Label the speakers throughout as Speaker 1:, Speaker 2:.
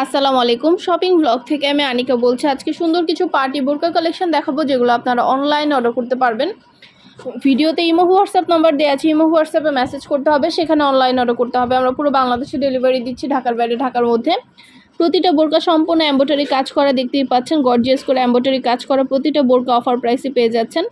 Speaker 1: আসসালামু আলাইকুম। Shopping blog থেকে আমি আনিকা বলছি, আজকে সুন্দর কিছু পার্টি বোরকা কালেকশন দেখাবো, যেগুলো আপনারা অনলাইন অর্ডার করতে পারবেন। ভিডিওতে ইমো হোয়াটসঅ্যাপ নাম্বার দেওয়া আছে, ইমো হোয়াটসঅ্যাপে মেসেজ করতে হবে, সেখানে অনলাইন অর্ডার করতে হবে। আমরা পুরো বাংলাদেশে ডেলিভারি দিচ্ছি, ঢাকার বাইরে, ঢাকার মধ্যে। প্রতিটা বোরকা সম্পূর্ণ এম্বোটারি কাজ করা দেখতেই পাচ্ছেন গর্জিয়াস করে এম্বোটারি কাজ করা প্রতিটা বোরকা অফার প্রাইসে পেয়ে যাচ্ছেন।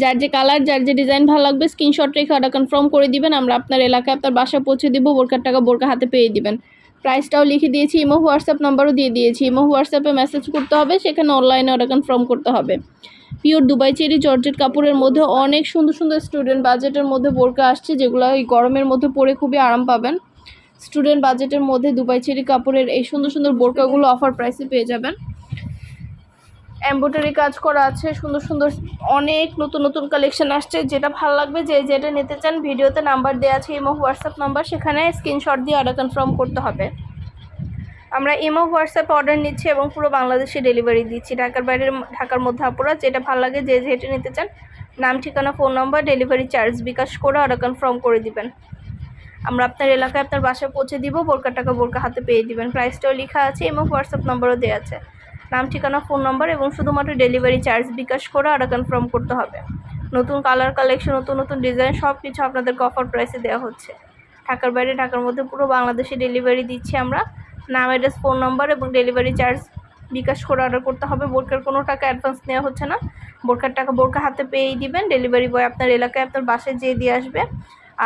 Speaker 1: যার যে কালার যার যে ডিজাইন ভালো লাগবে স্ক্রিনশট রেখে অর্ডার কনফার্ম করে দিবেন। আমরা আপনার এলাকায় আপনার বাসায় পৌঁছে দিব বোরকার টাকা বোরকা হাতে পেয়ে দিবেন। প্রাইসটাও লিখে দিয়েছি, ইমো, হোয়াটসঅ্যাপ নাম্বারও দিয়ে দিয়েছি। ইমো, হোয়াটসঅ্যাপে মেসেজ করতে হবে, সেখানে অনলাইনে অর্ডার কনফার্ম করতে হবে। পিওর দুবাই চেরি জর্জেট কাপড়ের মধ্যে অনেক সুন্দর সুন্দর স্টুডেন্ট বাজেটের মধ্যে বোরকা আসছে, যেগুলো এই গরমের মধ্যে পরে খুবই আরাম পাবেন। স্টুডেন্ট বাজেটের মধ্যে দুবাই চেরি কাপড়ের এই সুন্দর সুন্দর বোরকাগুলো অফার প্রাইসে পেয়ে যাবেন। এম্ব্রয়ডারি কাজ করা আছে, সুন্দর সুন্দর অনেক নতুন নতুন কালেকশন আসছে। যেটা ভালো লাগবে যে যেটা নিতে চান, ভিডিওতে নাম্বার দেওয়া আছে ইমো হোয়াটসঅ্যাপ নাম্বার সেখানে স্ক্রিনশট দিয়ে অর্ডার কনফার্ম করতে হবে। আমরা ইমো হোয়াটসঅ্যাপে অর্ডার নিচ্ছি এবং পুরো বাংলাদেশে ডেলিভারি দিচ্ছি। ঢাকার বাইরের ঢাকার মধ্যে আপুরা, যেটা ভালো লাগে যে যেটা নিতে চান, নাম, ঠিকানা phone number delivery charge bKash করে অর্ডার কনফার্ম করে দিবেন। আমরা আপনার এলাকায় আপনার বাসায় পৌঁছে দিব বোরকা টাকা বোরকা হাতে পেয়ে দিবেন। প্রাইসটাও লেখা আছে এবং হোয়াটসঅ্যাপ নম্বরও দেওয়া আছে। নাম, ঠিকানা ফোন নম্বর এবং শুধুমাত্র ডেলিভারি চার্জ বিকাশ করে অর্ডার কনফার্ম করতে হবে। নতুন কালার কালেকশন নতুন নতুন ডিজাইন সব কিছু আপনাদেরকে অফার প্রাইসে দেওয়া হচ্ছে। ঢাকার বাইরে, ঢাকার মধ্যে পুরো বাংলাদেশে ডেলিভারি দিচ্ছি আমরা। নাম অ্যাড্রেস ফোন নম্বর এবং ডেলিভারি চার্জ বিকাশ করে অর্ডার করতে হবে। বোরকার কোনো টাকা অ্যাডভান্স নেওয়া হচ্ছে না। বোরকার টাকা বোরকা হাতে পেয়েই দিবেন। ডেলিভারি বয় আপনার এলাকায় আপনার বাসায় যেয়ে দিয়ে আসবে।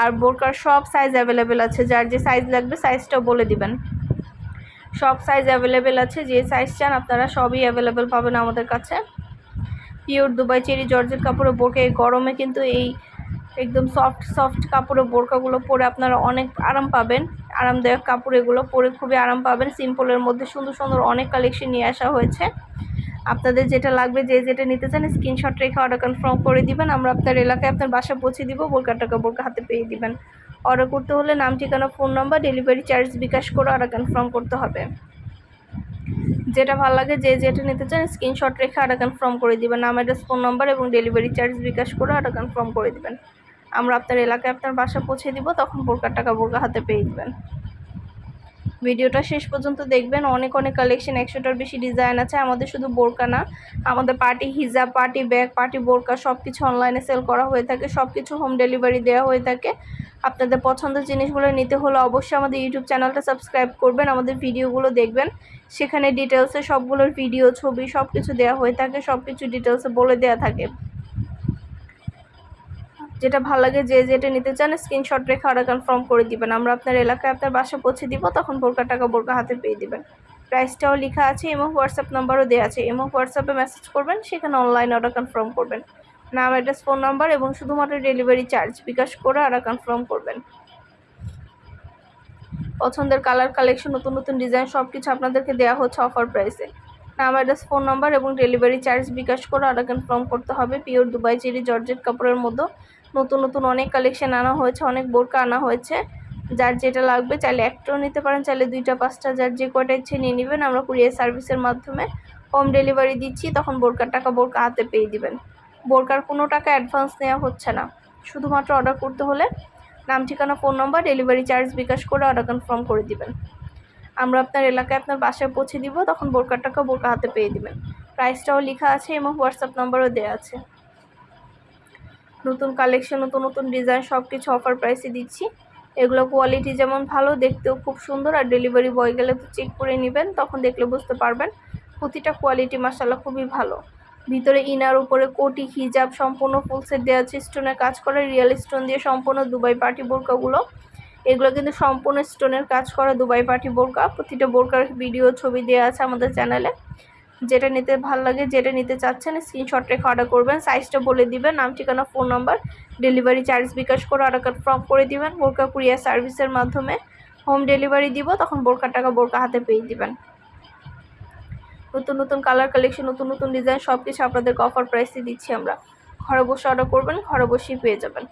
Speaker 1: আর বোরকার সব সাইজ অ্যাভেলেবেল আছে। যার যে সাইজ লাগবে সাইজটাও বলে দিবেন। সব সাইজ অ্যাভেলেবেল আছে, যে সাইজ চান আপনারা সবই অ্যাভেলেবেল পাবেন আমাদের কাছে। পিওর দুবাই চেরি জর্জের কাপড়ে বোরকা, এই গরমে কিন্তু এই একদম সফট সফট কাপড়ের বোরকাগুলো পরে আপনারা অনেক আরাম পাবেন। আরামদায়ক কাপড় এগুলো পরে খুবই আরাম পাবেন। সিম্পলের মধ্যে সুন্দর সুন্দর অনেক কালেকশন নিয়ে আসা হয়েছে। আপনাদের যেটা লাগবে, যে যেটা নিতে চান স্ক্রিনশট রেখে অর্ডার কনফার্ম করে দিবেন। আমরা আপনার এলাকায় আপনার বাসা পৌঁছে দিব বোরকা টাকা বোরকা হাতে পেয়ে দিবেন। অর্ডার করতে হলে নাম, ঠিকানা phone number delivery charge bKash করে অর্ডার কনফার্ম করতে হবে। যেটা ভালো লাগে, যে যেটা নিতে চান স্ক্রিনশট রেখে অর্ডার কনফার্ম করে দিবেন। নাম অ্যাড্রেস ফোন নাম্বার এবং ডেলিভারি চার্জ বিকাশ করে অর্ডার কনফার্ম করে দিবেন। আমরা আপনার এলাকায় আপনার বাসা পৌঁছে দিব, তখন বোরকার টাকা বোরকা হাতে পেয়ে দিবেন। ভিডিওটা শেষ পর্যন্ত দেখবেন। অনেক অনেক কালেকশন একশোটার বেশি ডিজাইন আছে। আমাদের শুধু বোরকা না, আমাদের পার্টি হিজাব পার্টি ব্যাগ পার্টি বোরকা সব কিছু অনলাইনে সেল করা হয়ে থাকে। সব কিছু হোম ডেলিভারি দেওয়া হয়ে থাকে। আপনাদের পছন্দের জিনিসগুলো নিতে হলে অবশ্যই আমাদের ইউটিউব চ্যানেলটা সাবস্ক্রাইব করবেন, আমাদের ভিডিওগুলো দেখবেন। সেখানে ডিটেলসে সবগুলোর ভিডিও ছবি সব কিছু দেওয়া হয়ে থাকে সব কিছু ডিটেলসে বলে দেওয়া থাকে। যেটা ভালো লাগে যে যেটা নিতে চান স্ক্রিনশট রেখে অর্ডার কনফার্ম করে দিবেন। আমরা আপনার এলাকায় আপনার বাসা পৌঁছে দিব, তখন বোরকা টাকা বোরকা হাতে পেয়ে দিবেন। প্রাইসটাও লেখা আছে, এবং হোয়াটসঅ্যাপ নাম্বারও দেওয়া আছে। এবং হোয়াটসঅ্যাপে মেসেজ করবেন, সেখানে অনলাইন অর্ডার কনফার্ম করবেন। নাম অ্যাড্রেস ফোন নাম্বার এবং শুধুমাত্র ডেলিভারি চার্জ বিকাশ করে অর্ডার কনফার্ম করবেন। পছন্দের কালার কালেকশন নতুন নতুন ডিজাইন সব কিছু আপনাদেরকে দেওয়া হচ্ছে অফার প্রাইসে নাম অ্যাড্রেস ফোন নাম্বার এবং ডেলিভারি চার্জ বিকাশ করে অর্ডার কনফার্ম করতে হবে পিওর দুবাই চেরি জর্জেট কাপড়ের মধ্যে নতুন নতুন অনেক কালেকশন আনা হয়েছে, অনেক বোরকা আনা হয়েছে। যার যেটা লাগবে চাইলে একটাও নিতে পারেন, চাইলে দুইটা, পাঁচটা, যার যে কয়টা ইচ্ছে নিয়ে নেবেন, আমরা কুরিয়ার সার্ভিসের মাধ্যমে হোম ডেলিভারি দিচ্ছি, তখন বোরকার টাকা বোরকা হাতে পেয়ে দিবেন। বোরকার কোনো টাকা অ্যাডভান্স নেওয়া হচ্ছে না। শুধুমাত্র অর্ডার করতে হলে নাম, ঠিকানা phone number delivery charge bKash করে অর্ডার কনফার্ম করে দিবেন। আমরা আপনার এলাকায় আপনার বাসায় পৌঁছে দিব, তখন বোরকার টাকা বোরকা হাতে পেয়ে দিবেন। প্রাইসটাও লেখা আছে এবং হোয়াটসঅ্যাপ নম্বরও দেওয়া আছে। নতুন কালেকশন নতুন নতুন ডিজাইন সব কিছু অফার প্রাইসে দিচ্ছি। এগুলো কোয়ালিটি যেমন ভালো, দেখতেও খুব সুন্দর। আর ডেলিভারি বয় গেলে তো চেক করে নেবেন, তখন দেখলে বুঝতে পারবেন। প্রতিটা কোয়ালিটি মাসাল্লাহ খুবই ভালো। ভিতরে ইনার, উপরে কোটি, হিজাব, সম্পূর্ণ ফুল সেট দেওয়া আছে স্টোনের কাজ করা রিয়েল স্টোন দিয়ে সম্পূর্ণ দুবাই পার্টি বোরকাগুলো। এগুলো কিন্তু সম্পূর্ণ স্টোনের কাজ করা, দুবাই পার্টি বোরকা। প্রতিটা বোরকার ভিডিও ছবি দেওয়া আছে আমাদের চ্যানেলে যেটা নিতে ভালো লাগে, যেটা নিতে চাচ্ছেন স্ক্রিনশট রেখে অর্ডার করবেন। সাইজটা বলে দিবেন, নাম, ঠিকানা phone number delivery charge bKash করে অর্ডার কনফার্ম করে দিবেন। বোরকা কুরিয়ার সার্ভিসের মাধ্যমে হোম ডেলিভারি দিব, তখন বোরকার টাকা বোরকা হাতে পেয়ে দিবেন। নতুন নতুন কালার কালেকশন নতুন নতুন ডিজাইন সব কিছু আপনাদেরকে অফার প্রাইসে দিচ্ছি আমরা। ঘরে বসে অর্ডার করবেন, ঘরে বসেই পেয়ে যাবেন।